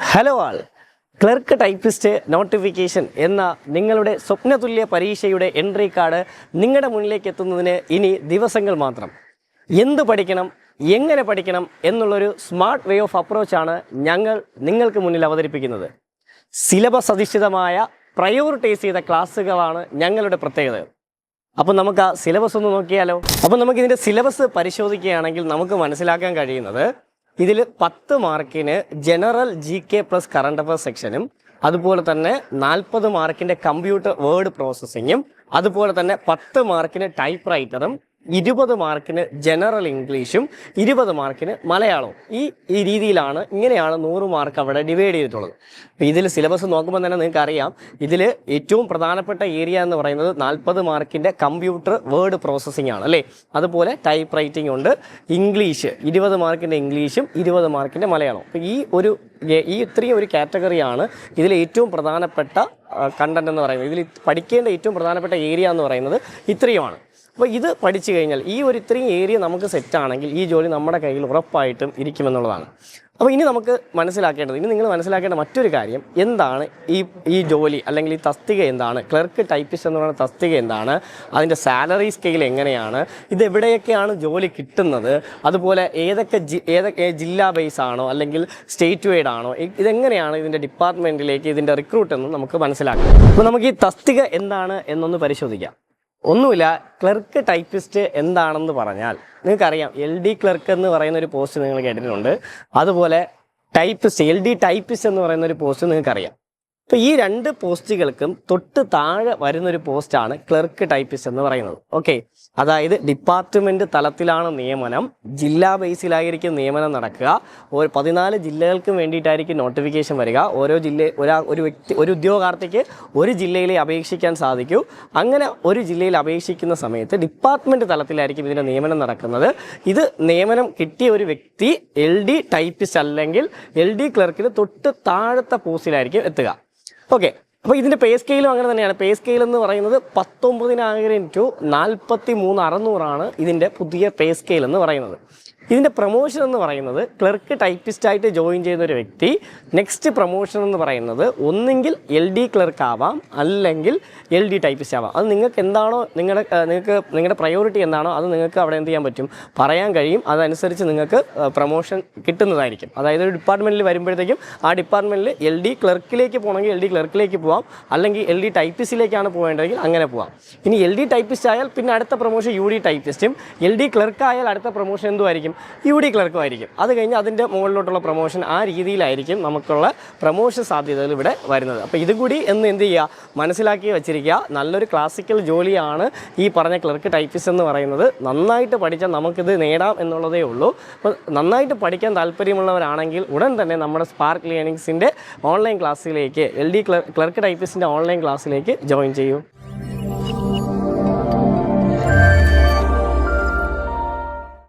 Hello all. Clerk typist notification എന്ന നിങ്ങളുടെ സ്വപ്നതുല്യ പരീക്ഷയുടെ എൻട്രി കാർഡ് നിങ്ങളുടെ മുന്നിലേക്ക് എത്തുന്നതിന് ഇനി ദിവസങ്ങൾ മാത്രം. എന്ത് പഠിക്കണം എങ്ങനെ പഠിക്കണം എന്നുള്ളൊരു സ്മാർട്ട് വേ ഓഫ് അപ്രോച്ചാണ് ഞങ്ങൾ നിങ്ങൾക്ക് മുന്നിൽ അവതരിപ്പിക്കുന്നത്. സിലബസ് അധിഷ്ഠിതമായ പ്രയോറിറ്റൈസ് ചെയ്ത ക്ലാസ്സുകളാണ് ഞങ്ങളുടെ പ്രത്യേകത അപ്പം നമുക്ക് ആ സിലബസ് ഒന്ന് നോക്കിയാലോ? അപ്പം നമുക്ക് ഇതിന്റെ സിലബസ് പരിശോധിക്കുകയാണെങ്കിൽ നമുക്ക് മനസ്സിലാക്കാൻ കഴിയുന്നത് ഇതിൽ പത്ത് മാർക്കിന് general G K plus current affair സെക്ഷനും അതുപോലെ തന്നെ നാൽപ്പത് മാർക്കിന്റെ കമ്പ്യൂട്ടർ വേർഡ് പ്രോസസ്സിങ്ങും അതുപോലെ തന്നെ പത്ത് മാർക്കിന് ടൈപ്പ് റൈറ്ററും ഇരുപത് മാർക്കിന് ജനറൽ ഇംഗ്ലീഷും ഇരുപത് മാർക്കിന് മലയാളവും. ഈ ഈ രീതിയിലാണ് ഇങ്ങനെയാണ് നൂറ് മാർക്ക് അവിടെ ഡിവൈഡ് ചെയ്തിട്ടുള്ളത്. അപ്പോൾ ഇതിൽ സിലബസ് നോക്കുമ്പോൾ തന്നെ നിങ്ങൾക്ക് അറിയാം ഇതിൽ ഏറ്റവും പ്രധാനപ്പെട്ട ഏരിയ എന്ന് പറയുന്നത് നാൽപ്പത് മാർക്കിന്റെ കമ്പ്യൂട്ടർ വേർഡ് പ്രോസസ്സിംഗ് ആണ് അല്ലേ? അതുപോലെ ടൈപ്പ് റൈറ്റിംഗ് ഉണ്ട് ഇംഗ്ലീഷ് ഇരുപത് മാർക്കിന്റെ ഇംഗ്ലീഷും ഇരുപത് മാർക്കിന്റെ മലയാളവും. അപ്പോൾ ഈ ഒരു ഈ ഇത്രയും ഒരു കാറ്റഗറിയാണ് ഇതിൽ ഏറ്റവും പ്രധാനപ്പെട്ട കണ്ടന്റ് എന്ന് പറയുന്നത്. ഇതിൽ പഠിക്കേണ്ട ഏറ്റവും പ്രധാനപ്പെട്ട ഏരിയ എന്ന് പറയുന്നത് ഇത്രയുമാണ്. അപ്പോൾ ഇത് പഠിച്ചു കഴിഞ്ഞാൽ ഈ ഒരു ഇത്രയും ഏരിയ നമുക്ക് സെറ്റാണെങ്കിൽ ഈ ജോലി നമ്മുടെ കയ്യിൽ ഉറപ്പായിട്ടും ഇരിക്കുമെന്നുള്ളതാണ്. അപ്പോൾ ഇനി നമുക്ക് മനസ്സിലാക്കേണ്ടത് ഇനി നിങ്ങൾ മനസ്സിലാക്കേണ്ട മറ്റൊരു കാര്യം എന്താണ് ഈ ഈ ജോലി അല്ലെങ്കിൽ ഈ തസ്തിക എന്താണ്? ക്ലർക്ക് ടൈപ്പിസ്റ്റ് എന്ന് പറയുന്ന തസ്തിക എന്താണ്? അതിന്റെ സാലറി സ്കെയിൽ എങ്ങനെയാണ്? ഇത് എവിടെയൊക്കെയാണ് ജോലി കിട്ടുന്നത്? അതുപോലെ ഏതൊക്കെ ജി ഏതൊക്കെ ജില്ലാ ബേസ് ആണോ? അല്ലെങ്കിൽ സ്റ്റേറ്റ് വൈഡ് ആണോ ഇതെങ്ങനെയാണ് ഇതിന്റെ ഡിപ്പാർട്ട്മെന്റിലേക്ക് ഇതിന്റെ റിക്രൂട്ട് എന്ന് നമുക്ക് മനസ്സിലാക്കാം. അപ്പോൾ നമുക്ക് ഈ തസ്തിക എന്താണ് എന്നൊന്ന് പരിശോധിക്കാം. ഒന്നുമില്ല ക്ലർക്ക് ടൈപ്പിസ്റ്റ് എന്താണെന്ന് പറഞ്ഞാൽ നിങ്ങൾക്കറിയാം എൽ ഡി ക്ലർക്ക് എന്ന് പറയുന്ന ഒരു പോസ്റ്റ് നിങ്ങൾ കേട്ടിട്ടുണ്ട്. അതുപോലെ ടൈപ്പിസ്റ്റ് എൽ ഡി ടൈപ്പിസ്റ്റ് എന്ന് പറയുന്ന ഒരു പോസ്റ്റ് നിങ്ങൾക്കറിയാം. അപ്പോൾ ഈ രണ്ട് പോസ്റ്റുകൾക്കും തൊട്ട് താഴെ വരുന്നൊരു പോസ്റ്റാണ് ക്ലർക്ക് ടൈപ്പിസ്റ്റ് എന്ന് പറയുന്നത്. ഓക്കെ. അതായത് ഡിപ്പാർട്ട്മെന്റ് തലത്തിലാണ് നിയമനം ജില്ലാ ബേസിലായിരിക്കും നിയമനം നടക്കുക ഒരു പതിനാല് ജില്ലകൾക്കും വേണ്ടിയിട്ടായിരിക്കും നോട്ടിഫിക്കേഷൻ വരിക ഓരോ ജില്ല ഒരാ ഒരു വ്യക്തി ഒരു ഉദ്യോഗാർത്ഥിക്ക് ഒരു ജില്ലയിലെ അപേക്ഷിക്കാൻ സാധിക്കൂ. അങ്ങനെ ഒരു ജില്ലയിൽ അപേക്ഷിക്കുന്ന സമയത്ത് ഡിപ്പാർട്ട്മെന്റ് തലത്തിലായിരിക്കും ഇതിന്റെ നിയമനം നടക്കുന്നത്. ഇത് നിയമനം കിട്ടിയ ഒരു വ്യക്തി എൽ ഡി ടൈപ്പിസ്റ്റ് അല്ലെങ്കിൽ എൽ ഡി ക്ലർക്കിന് തൊട്ട് താഴത്തെ പോസ്റ്റിലായിരിക്കും എത്തുക. ഓക്കെ. അപ്പോൾ ഇതിന്റെ പേ സ്കെയിലും അങ്ങനെ തന്നെയാണ്. പേ സ്കെയിൽ എന്ന് പറയുന്നത് പത്തൊമ്പതിനായിരം ടു നാൽപ്പത്തി മൂന്ന് അറുന്നൂറാണ് ഇതിന്റെ പുതിയ പേ സ്കെയിൽ എന്ന് പറയുന്നത്. ഇതിന്റെ പ്രൊമോഷൻ എന്ന് പറയുന്നത് ക്ലർക്ക് ടൈപ്പിസ്റ്റായിട്ട് ജോയിൻ ചെയ്യുന്ന ഒരു വ്യക്തി നെക്സ്റ്റ് പ്രൊമോഷൻ എന്ന് പറയുന്നത് ഒന്നെങ്കിൽ എൽ ഡി ക്ലർക്ക് ആവാം അല്ലെങ്കിൽ എൽ ഡി ടൈപ്പിസ്റ്റ് ആവാം. അത് നിങ്ങൾക്ക് എന്താണോ നിങ്ങളുടെ നിങ്ങൾക്ക് നിങ്ങളുടെ പ്രയോറിറ്റി എന്താണോ അത് നിങ്ങൾക്ക് അവിടെ എന്ത് ചെയ്യാൻ പറ്റും? പറയാൻ കഴിയും. അതനുസരിച്ച് നിങ്ങൾക്ക് പ്രൊമോഷൻ കിട്ടുന്നതായിരിക്കും. അതായത് ഒരു ഡിപ്പാർട്ട്മെന്റിൽ വരുമ്പോഴത്തേക്കും ആ ഡിപ്പാർട്ട്മെന്റിൽ എൽ ഡി ക്ലർക്കിലേക്ക് പോകണമെങ്കിൽ എൽ ഡി ക്ലർക്കിലേക്ക് പോവാം. അല്ലെങ്കിൽ എൽ ഡി ടൈപ്പിസ്റ്റിലേക്കാണ് പോകേണ്ടതെങ്കിൽ അങ്ങനെ പോവാം. ഇനി എൽ ഡി ടൈപ്പിസ്റ്റ് ആയാൽ പിന്നെ അടുത്ത പ്രൊമോഷൻ യു ഡി ടൈപ്പിസ്റ്റും എൽ ഡി ക്ലർക്ക് ആയാൽ അടുത്ത പ്രൊമോഷൻ എന്തുമായിരിക്കും യു ഡി ക്ലർക്കും ആയിരിക്കും അത് കഴിഞ്ഞ് അതിന്റെ മുകളിലോട്ടുള്ള പ്രൊമോഷൻ ആ രീതിയിലായിരിക്കും നമുക്കുള്ള പ്രൊമോഷൻ സാധ്യതകൾ ഇവിടെ വരുന്നത്. അപ്പോൾ ഇതും കൂടി എന്ന് എന്ത് ചെയ്യുക? മനസ്സിലാക്കി വെച്ചിരിക്കുക. നല്ലൊരു ക്ലാസിക്കൽ ജോലിയാണ് ഈ പറഞ്ഞ ക്ലർക്ക് ടൈപ്പിസ്റ്റ് എന്ന് പറയുന്നത്. നന്നായിട്ട് പഠിച്ചാൽ നമുക്കിത് നേടാം എന്നുള്ളതേ ഉള്ളൂ. അപ്പോൾ നന്നായിട്ട് പഠിക്കാൻ താല്പര്യമുള്ളവരാണെങ്കിൽ ഉടൻ തന്നെ നമ്മുടെ സ്പാർക്ക് ലേണിങ്സിന്റെ ഓൺലൈൻ ക്ലാസ്സിലേക്ക് എൽ ഡി ക്ലർക്ക് ടൈപ്പിസ്റ്റിന്റെ ഓൺലൈൻ ക്ലാസ്സിലേക്ക് ജോയിൻ ചെയ്യൂ.